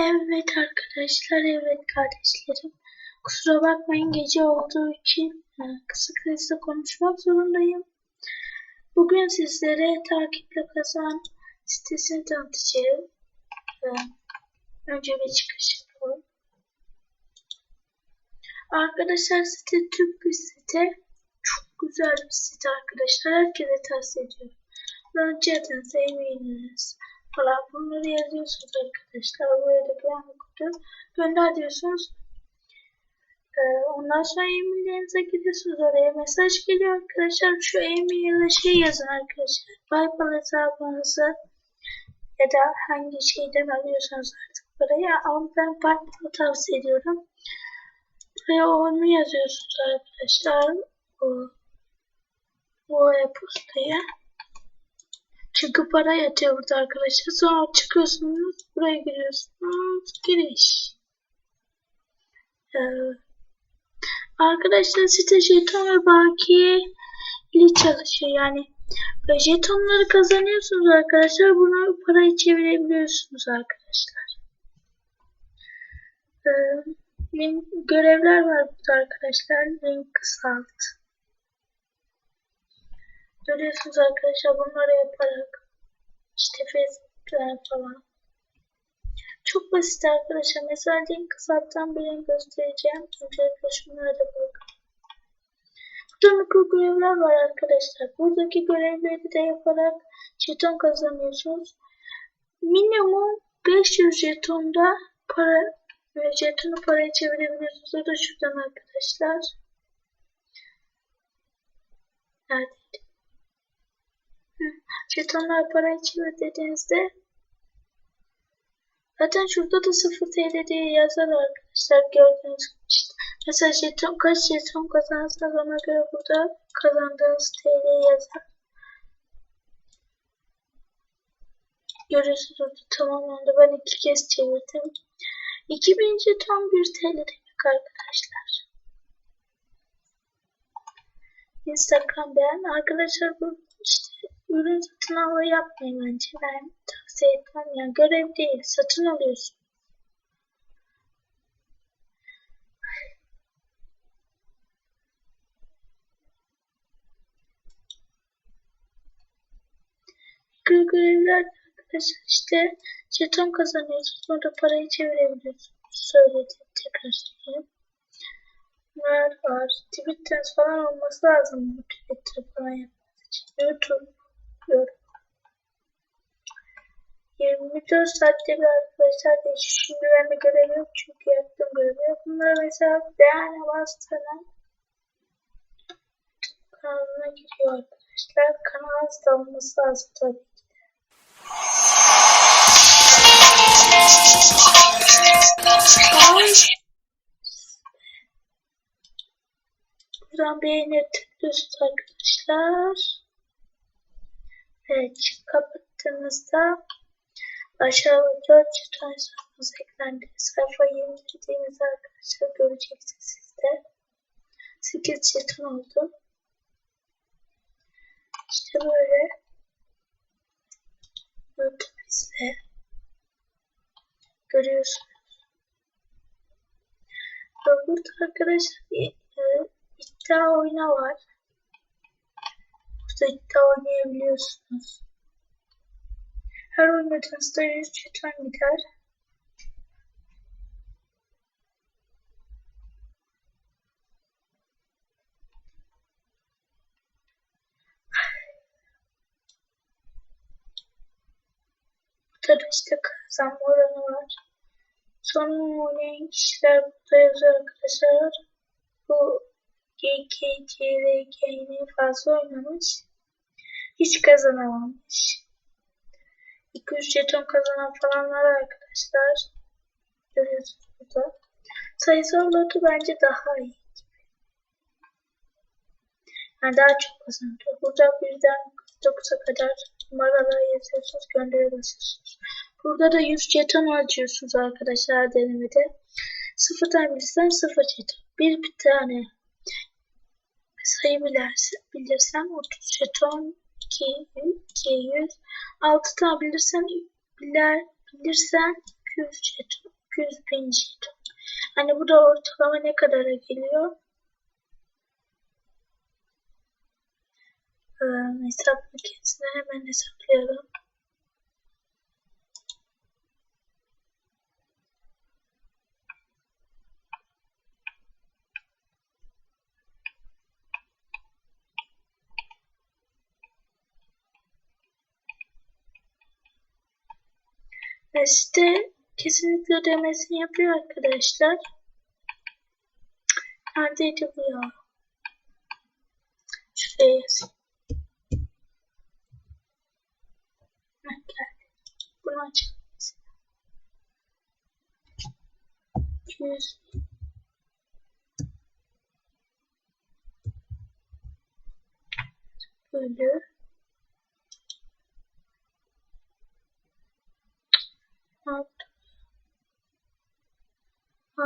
Evet arkadaşlar, evet kardeşlerim. Kusura bakmayın gece olduğu için e, kısık sesle konuşmak zorundayım. Bugün sizlere takiple kazan sitesini tanıtacağım. E, Önce bir çıkış yapalım. Arkadaşlar site Türk bir site. Çok güzel bir site arkadaşlar. Herkese tavsiye ediyorum. Önceden e-mailiniz falan bunları yazıyorsunuz arkadaşlar. Buraya da güvenlik kodu gönder diyorsunuz. Ee, ondan sonra e-maillerinize gidiyorsunuz. Oraya mesaj geliyor arkadaşlar. Şu e-mail'e şey yazın arkadaşlar. Paypal hesabınızı ya da hangi şeyden alıyorsanız artık parayı ama ben Paypal'ı tavsiye ediyorum. Buraya onu yazıyorsunuz arkadaşlar. O, o e-postaya. Çünkü para yatıyor burada arkadaşlar. Sonra çıkıyorsunuz. Buraya giriyorsunuz. Giriş. Ee, arkadaşlar site jeton ve bakiye ile çalışıyor. Yani jetonları kazanıyorsunuz arkadaşlar. Bunu parayı çevirebiliyorsunuz arkadaşlar. Ee, görevler var burada arkadaşlar. Link kısalt. Görüyorsunuz arkadaşlar bunları yaparak işte Facebook'lar falan. Çok basit arkadaşlar. Mesela link kısalttan birini göstereceğim. Öncelikle şunlara da bakın. Burada mikro görevler var arkadaşlar. Buradaki görevleri de yaparak jeton kazanıyorsunuz. Minimum 500 jetonda para ve jetonu paraya çevirebiliyorsunuz. O da şuradan arkadaşlar. Neredeydi? Jetonlar parayı çevir dediğinizde zaten şurada da 0 TL diye yazar arkadaşlar gördüğünüz gibi işte. Mesela jeton kaç jeton kazanırsanız ona göre burada kazandığınız TL yazar. Görüyorsunuz orada tamamlandı. Ben iki kez çevirdim. 2000 jeton 1 TL demek arkadaşlar. Instagram beğen. Arkadaşlar bu işte ürün satın alma yapmayın bence. Ben tavsiye etmem. Yani görev değil. Satın alıyorsun. Görevlerde arkadaşlar işte jeton kazanıyorsunuz. Orada parayı çevirebiliyorsunuz. Söyledim. Tekrar söyleyeyim. Bunlar var. Twitter falan olması lazım Twitter falan yapması için. YouTube yorum. 24 saatte bir arkadaşlar değişiyor. Şimdi bende görev yok çünkü yaptığım görevi yok. Bunlara mesela beğene bastığına kanalına giriyor arkadaşlar. Kanalınızda olması lazım tabii ki de. Buradan beğeni tıklıyorsunuz arkadaşlar. Evet kapattığınızda aşağıda 4 jeton hesabınız eklendi. Sayfayı yenilediğinizde arkadaşlar göreceksiniz sizde. 8 jeton oldu. İşte böyle. Burada bizde. Görüyorsunuz. Ve burada arkadaşlar e, iddia oyunu var. İddia oynayabiliyorsunuz. Her oynadığınızda 100 jeton gider. Burada da işte kazanma oranı var. Son oynayan kişiler burada yazıyor arkadaşlar. Bu GKCRK'ni fazla oynamış. Hiç kazanamamış. 200 jeton kazanan falan arkadaşlar. Görüyorsunuz burada. Sayısal lotu bence daha iyi. Yani daha çok kazanıyor. Burada birden 9'a kadar numaraları yazıyorsunuz, gönderi basıyorsunuz. Burada da 100 jeton harcıyorsunuz arkadaşlar denemede. Sıfırdan bilirsem 0 jeton. Bir, bir tane sayı bilirsem, bilirsem 30 jeton 200, 200 6 tane bilirsen bilir, bilirsen 200 jeton, 200 bin jeton. Hani bu da ortalama ne kadara geliyor? Ee, hesap makinesine hemen hesaplayalım. Ve site kesinlikle ödemesini yapıyor arkadaşlar. Neredeydi bu ya? Şuraya. Bunu açalım. 200 bölü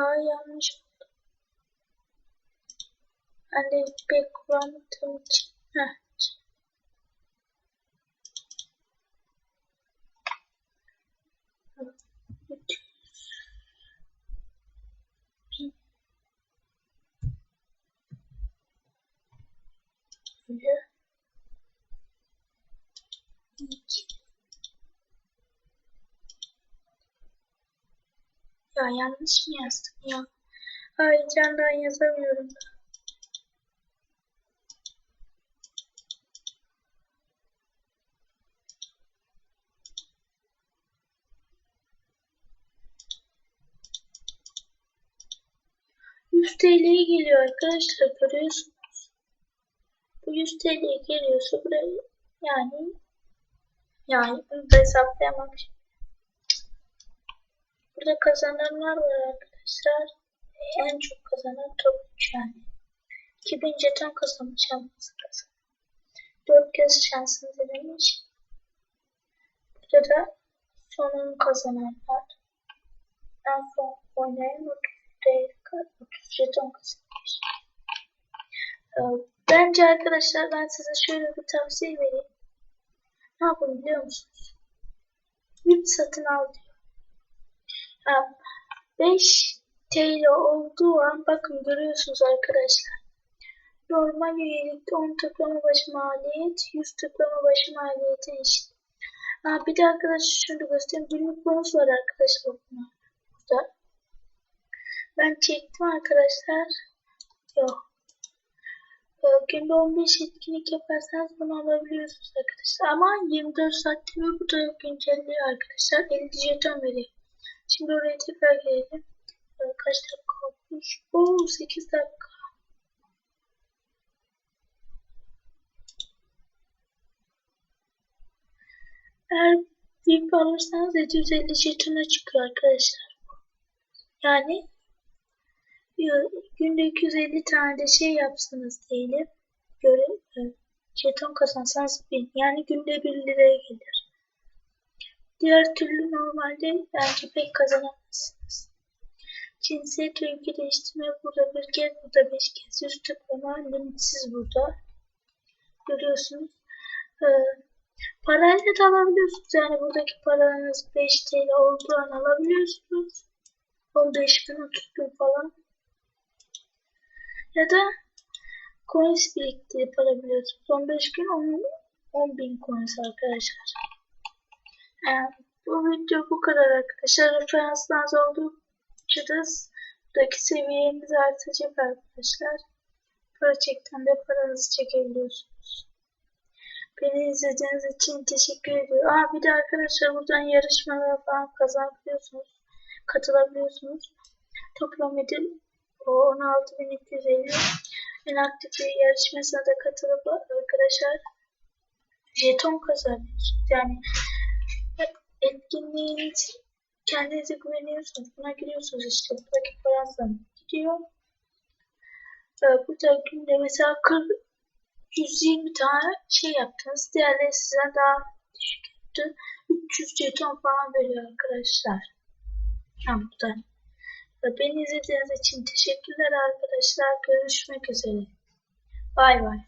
Aa yanlış oldu. Ben de pek kullanmadığım için. Heh. Bölü iki. Ya yanlış mı yazdım ya? Heyecandan yazamıyorum. Yüz TL'ye geliyor arkadaşlar görüyorsunuz. Bu 100 TL'ye geliyorsa buraya yani yani bunu da hesaplayamam. Burada kazananlar var arkadaşlar. En çok kazanan top 3 yani. 2000 jeton kazanmış alması kazan. 4 kez şansını denemiş. Burada da sonunu kazananlar. En son oynayan 30 değil, 30 jeton kazanmış. Bence arkadaşlar ben size şöyle bir tavsiye vereyim. Ne yapın biliyor musunuz? 3 satın al. 5 TL olduğu an bakın görüyorsunuz arkadaşlar. Normal üyelikte 10 tıklama başı maliyet 100 tıklama başı maliyete eşit. Aa, bir de arkadaşlar şunu göstereyim. Günlük bonus var arkadaşlar burada. Ben çektim arkadaşlar. Yok. Ee, günde 15 etkinlik yaparsanız bunu alabiliyorsunuz arkadaşlar. Ama 24 saatte bir bu da güncelliyor arkadaşlar. 50 jeton veriyor. Şimdi oraya tekrar gelelim. Ee, kaç dakika olmuş? Oo 8 dakika. Eğer VIP alırsanız 750 jetona çıkıyor arkadaşlar. Yani günde 250 tane de şey yapsanız diyelim. Göre, jeton kazansanız 1000. Yani günde 1 liraya gelir. Diğer türlü normalde bence pek kazanamazsınız. Cinsiyet ve ülke değiştirme burada bir kez, burada beş kez. Yüz tıklama limitsiz burada. Görüyorsunuz. Ee, parayla da alabiliyorsunuz. Yani buradaki paranız 5 TL olduğu an alabiliyorsunuz. 15 bin, 30 bin falan. Ya da coins biriktirip alabiliyorsunuz. 15 gün 10, 10 bin coins arkadaşlar. Bu video bu kadar arkadaşlar. Referans lazım oldukça da buradaki seviyemiz artacak arkadaşlar. Gerçekten de paranızı çekebiliyorsunuz. Beni izlediğiniz için teşekkür ediyorum. Aa bir de arkadaşlar buradan yarışmalara falan kazanabiliyorsunuz. Katılabiliyorsunuz. Toplam ödül o 16.250 en aktif yarışmasına da katılıp arkadaşlar jeton kazanıyorsunuz. Yani etkinliğiniz kendinize güveniyorsunuz. Buna giriyorsunuz işte. Buradaki paranızdan gidiyor. Ee, burada günde mesela 40 120 tane şey yaptınız. Diğerleri size daha düşük yaptı. 300 jeton falan veriyor arkadaşlar. Yani buradan. Beni izlediğiniz için teşekkürler arkadaşlar. Görüşmek üzere. Bay bay.